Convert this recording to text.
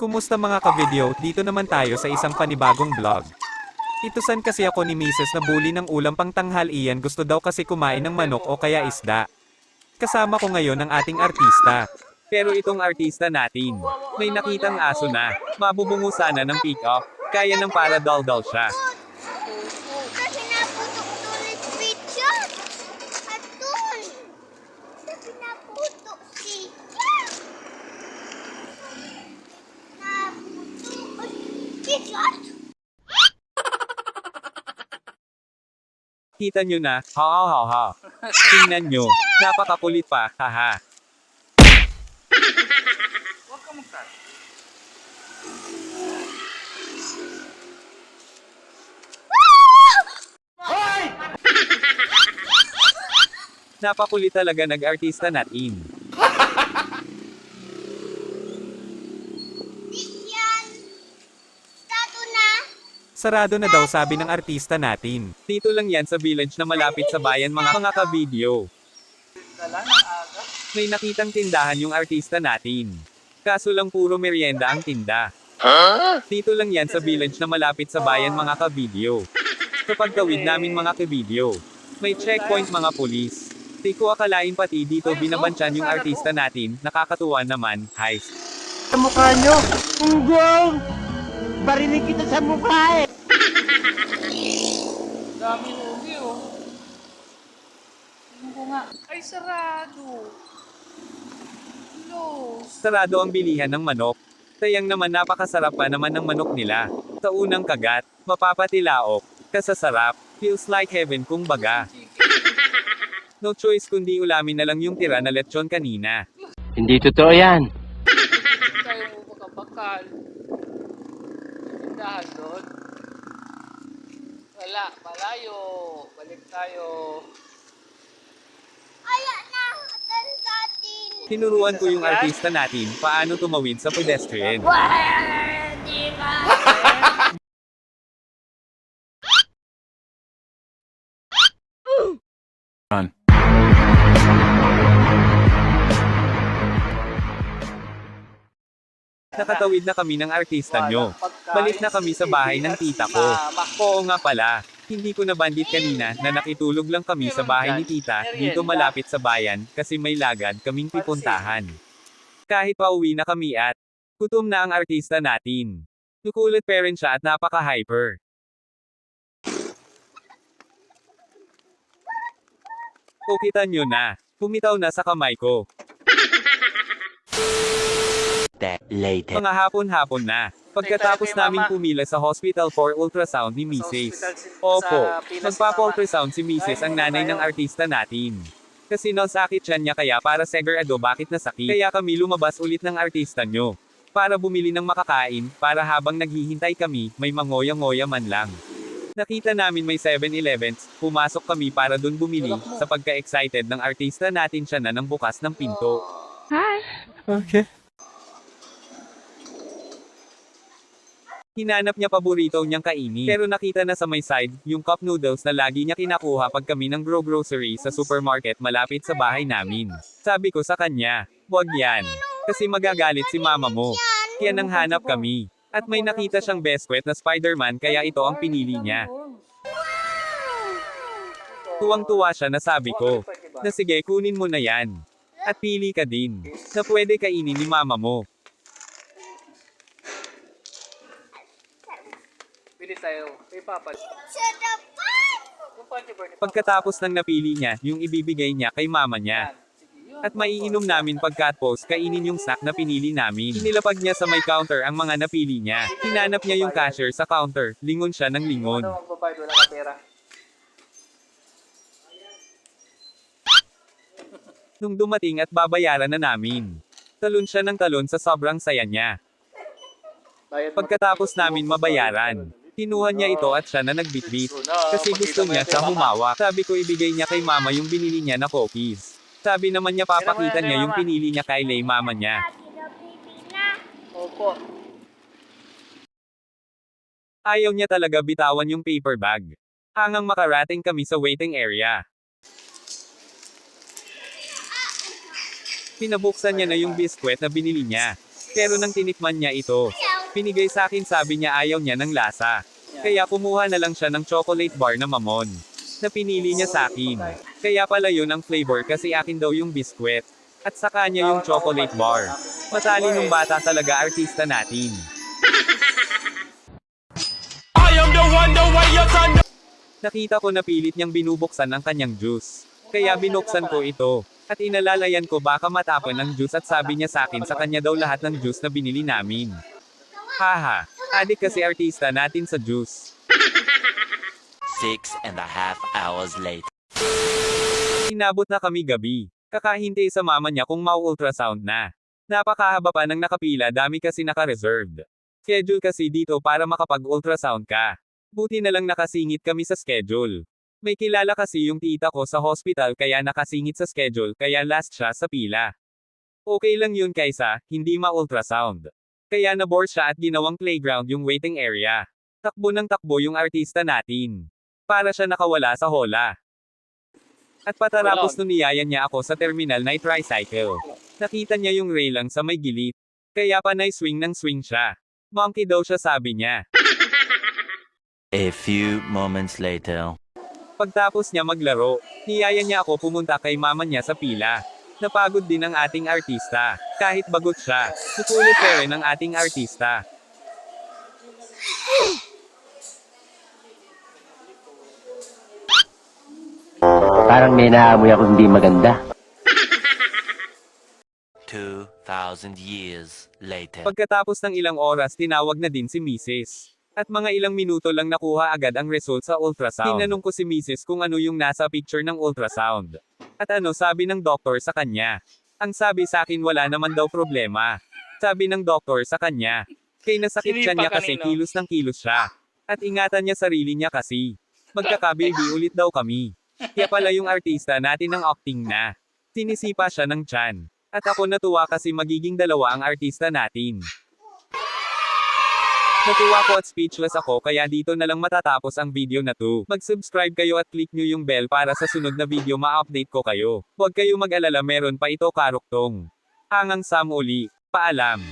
Kumusta mga ka-video, dito naman tayo sa isang panibagong vlog. Itusan kasi ako ni Mrs. na buli ng ulam pang tanghalian gusto daw kasi kumain ng manok o kaya isda. Kasama ko ngayon ang ating artista. Pero itong artista natin, may nakitang aso na, mabubungo sana ng pick-up, kaya ng para daldal siya. Kasi naputok tuloy picture. At doon. Kasi naputok siya. Naputok picture. Kita nyo na, ha ha ha ha. Tingnan nyo, napakakulit pa, haha. Huwag ka mag-cut. Napakulit talaga nag-artista natin. Di yan. Tato na. Sarado na daw sabi ng artista natin. Dito lang yan sa village na malapit sa bayan mga mga aga. May nakitang tindahan yung artista natin. Kaso lang puro merienda ang tinda. Dito lang yan sa village na malapit sa bayan mga ka-video. Kapag gawid namin mga ka-video, may checkpoint mga pulis. Di ko akalain pati dito binabansyan yung artista natin, nakakatuwa naman, heist. sa mukha nyo. Unggong! Barinig kita sa mukha eh. Dami ugi oh. Tingnan ko nga. Ay, sarado. Close. Sarado ang bilihan ng manok. Tayang naman napakasarap pa naman ng manok nila. Sa unang kagat, mapapatilaok, kasasarap, feels like heaven kung baga. No choice kundi ulamin na lang yung tira na lechon kanina. Hindi totoo yan. Tayo mo makabakal. Tindahan doon. Wala, malayo. Balik tayo. Ala na. Atan sa atin. Tinuruan ko yung artista natin paano tumawid sa pedestrian. Pwede ba? Nakatawid na kami ng artista nyo. Balik na kami sa bahay ng tita ko. Oo nga pala, hindi ko nabandit kanina na nakitulog lang kami sa bahay ni tita dito malapit sa bayan kasi may lagad kaming pipuntahan. Kahit pauwi na kami at gutom na ang artista natin. Nukulit pa rin siya at napaka-hyper. O kita nyo na, pumitaw na sa kamay ko. Later. Mga hapon-hapon na. Pagkatapos namin pumila sa hospital for ultrasound ni Mrs. Opo, nagpapa-ultrasound si Mrs. ang nanay ng artista natin. Kasi nasakit siya niya kaya para segurado bakit nasakit. Kaya kami lumabas ulit ng artista nyo. Para bumili ng makakain, para habang naghihintay kami, may mangoya-ngoya man lang. Nakita namin may 7-Elevens, pumasok kami para dun bumili, sa pagka-excited ng artista natin siya na nang bukas ng pinto. Okay. Hinanap niya paborito niyang kainin. Pero nakita na sa may side, yung cup noodles na lagi niya kinakuha pag kami ng grow grocery sa supermarket malapit sa bahay namin. Sabi ko sa kanya, wag yan. Kasi magagalit si mama mo. Kaya nang hanap kami. At may nakita siyang beskwet na Spider-Man kaya ito ang pinili niya. Tuwang-tuwa siya na sabi ko, na sige kunin mo na yan. At pili ka din, na pwede kainin ni mama mo. Tayo. Kay Papa. Pagkatapos ng napili niya, yung ibibigay niya kay mama niya. At maiinom namin pagkatapos kainin yung snack na pinili namin. Inilapag niya sa may counter ang mga napili niya. Hinanap niya yung cashier sa counter. Lingon siya ng lingon. Ano magbabayad? Wala ka pera. Nung dumating at babayaran na namin. Talon siya ng talon sa sobrang saya niya. Pagkatapos namin mabayaran, kinuha niya ito at siya na nagbitbit. Kasi gusto niya siya humawak. Sabi ko ibigay niya kay mama yung binili niya na cookies. Sabi naman niya papakita niya yung pinili niya kay Lay mama niya. Opo. Ayaw niya talaga bitawan yung paper bag. Hangang makarating kami sa waiting area. Pinabuksan niya na yung biskwit na binili niya. Pero nang tinikman niya ito, pinigay sa akin sabi niya ayaw niya ng lasa. Kaya kumuha na lang siya ng chocolate bar na mamon. Na pinili niya sa akin. Kaya pala yun ang flavor kasi akin daw yung biskwit. At sa kanya yung chocolate bar. Matalinong bata talaga artista natin. Nakita ko na pilit niyang binubuksan ang kanyang juice. Kaya binuksan ko ito. At inalalayan ko baka matapon ang juice at sabi niya sa akin sa kanya daw lahat ng juice na binili namin. Haha, adik kasi artista natin sa juice. Six and a half hours later. Inabot na kami gabi. Kakahintay sa mama niya kung mau-ultrasound na. Napakahaba pa ng nakapila dami kasi naka-reserved. Schedule kasi dito para makapag-ultrasound ka. Buti na lang nakasingit kami sa schedule. May kilala kasi yung tita ko sa hospital kaya nakasingit sa schedule kaya last siya sa pila. Okay lang yun kaysa, hindi ma-ultrasound. Kaya nabore siya at ginawang playground yung waiting area. Takbo ng takbo yung artista natin. Para siya nakawala sa hola. At patarapos nun niyayan niya ako sa terminal na tricycle. Nakita niya yung railang sa may gilid. Kaya panay swing ng swing siya. Monkey daw siya sabi niya. A few moments later. Pagtapos niya maglaro, niyaya niya ako pumunta kay mama niya sa pila. Napagod din ang ating artista. Kahit bagot siya, sukulit pa rin ang ating artista. Parang may naamoy ako hindi maganda. Two thousand years later. Pagkatapos ng ilang oras tinawag na din si Mrs. At mga ilang minuto lang nakuha agad ang result sa ultrasound. Tinanong ko si Mrs. kung ano yung nasa picture ng ultrasound. At ano sabi ng doktor sa kanya. Ang sabi sa akin wala naman daw problema. Sabi ng doktor sa kanya. Kay nasakit siya niya kasi kilos ng kilos siya. At ingatan niya sarili niya kasi. Magkakababy ulit daw kami. Kaya pala yung artista natin ng acting na. Sinisipa siya ng tiyan. At ako natuwa kasi magiging dalawa ang artista natin. Natuwa ko at speechless ako kaya dito na lang matatapos ang video na to. Mag-subscribe kayo at click nyo yung bell para sa sunod na video ma-update ko kayo. Huwag kayo mag-alala meron pa ito karuktong. Hangang Sam uli. Paalam.